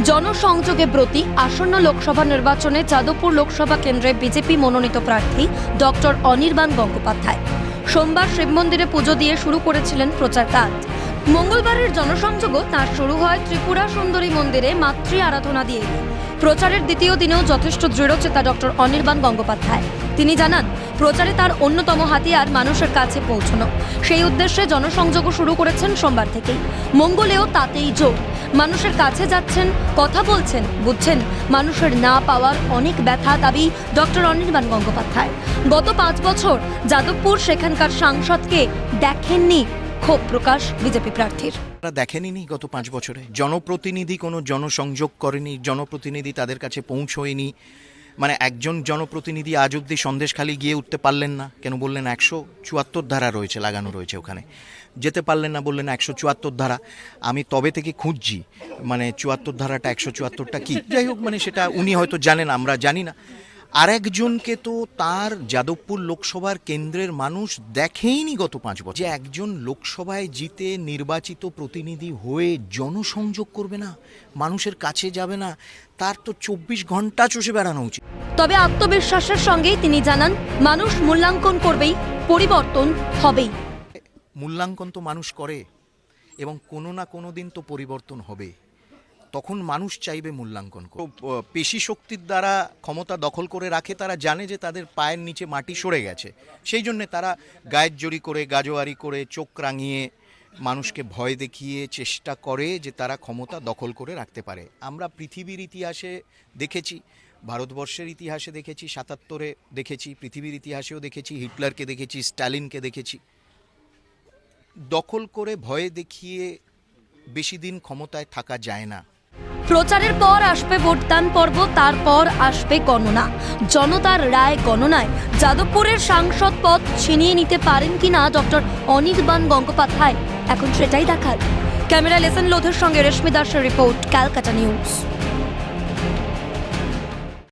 জনসংযোগে ব্রতী আসন্ন লোকসভা নির্বাচনে যাদবপুর লোকসভা কেন্দ্রে বিজেপি মনোনীত প্রার্থী ডক্টর অনির্বাণ গঙ্গোপাধ্যায়। সোমবার শিব মন্দিরে পুজো দিয়ে শুরু করেছিলেন প্রচার কাজ। মঙ্গলবারের জনসংযোগও তার শুরু হয় ত্রিপুরা সুন্দরী মন্দিরে মাতৃ আরাধনা দিয়ে প্রচারের দ্বিতীয় দিনেও যথেষ্ট দৃঢ়চেতা ডক্টর অনির্বাণ গঙ্গোপাধ্যায়। তিনি জানান, প্রচারে তার অন্যতম হাতিয়ার মানুষের কাছে পৌঁছানো। সেই উদ্দেশ্যে জনসংযোগও শুরু করেছেন সোমবার থেকেই। মঙ্গলেও তাতেই যোগ মানুষের কাছে যাচ্ছেন, কথা বলছেন, বুঝছেন? মানুষের না পাওয়ার অনেক ব্যথা দাবি ডক্টর অনির্বাণ গঙ্গোপাধ্যায়। গত পাঁচ বছর যাদবপুর সেখানকার সাংসদকে দেখেননি ক্ষোভ প্রকাশ বিজেপি প্রার্থীর। তারা দেখেনি গত পাঁচ বছরে। জনপ্রতিনিধি কোনো জনসংযোগ করেনি, জনপ্রতিনিধি তাদের কাছে পৌঁছয়নি। মানে একজন জনপ্রতিনিধি আজ অব্দি সন্দেশখালি গিয়ে উঠতে পারলেন না। কেন বললেন একশো চুয়াত্তর ধারা রয়েছে, লাগানো রয়েছে ওখানে। যেতে পারলেন না, বললেন একশো চুয়াত্তর ধারা। আমি তবে থেকে খুঁজছি মানে চুয়াত্তর ধারাটা, একশো চুয়াত্তরটা কি? যাই হোক মানে সেটা উনি হয়তো জানেন, আমরা জানি না। আরেকজনকে তো তার যাদবপুর লোকসভার কেন্দ্রের মানুষ দেখেইনি গত পাঁচ বছর। যে একজন লোকসভায় জিতে নির্বাচিত প্রতিনিধি হয়ে জনসংযোগ করবে না মানুষের কাছে যাবে না তার তো চব্বিশ ঘণ্টা চষে বেড়ানো উচিত। তবে আত্মবিশ্বাসের সঙ্গেই তিনি জানান মানুষ মূল্যাঙ্কন করবেই পরিবর্তন হবেই। মূল্যাঙ্কন তো মানুষ করে এবং কোনো না কোনো দিন তো পরিবর্তন হবে। তখন মানুষ চাইবে মূল্যাঙ্কন পেশি শক্তির দ্বারা ক্ষমতা দখল করে রাখে, তারা জানে যে তাদের পায়ের নিচে মাটি সরে গেছে। সেই জন্যে তারা গায়ের জড়ি করে, গাজোয়ারি করে, চোখ রাঙিয়ে মানুষকে ভয় দেখিয়ে চেষ্টা করে যে তারা ক্ষমতা দখল করে রাখতে পারে। আমরা পৃথিবীর ইতিহাসে দেখেছি, ভারতবর্ষের ইতিহাসে দেখেছি, সাতাত্তরে দেখেছি, পৃথিবীর ইতিহাসেও দেখেছি, হিটলারকে দেখেছি স্ট্যালিনকে দেখেছি। দখল করে ভয়ে দেখিয়ে বেশি দিন ক্ষমতায় থাকা যায় না। প্রচারের পর আসবে ভোটদান পর্ব, তারপর আসবে গণনা। জনতার রায় গণনায়। যাদবপুরের সাংসদ পদ ছিনিয়ে নিতে পারেন কি না ডক্টর অনির্বাণ গঙ্গোপাধ্যায়? এখন সেটাই দেখার। ক্যামেরা লেসেন লোধের সঙ্গে রেশমি দাসের রিপোর্ট, ক্যালকাটা নিউজ।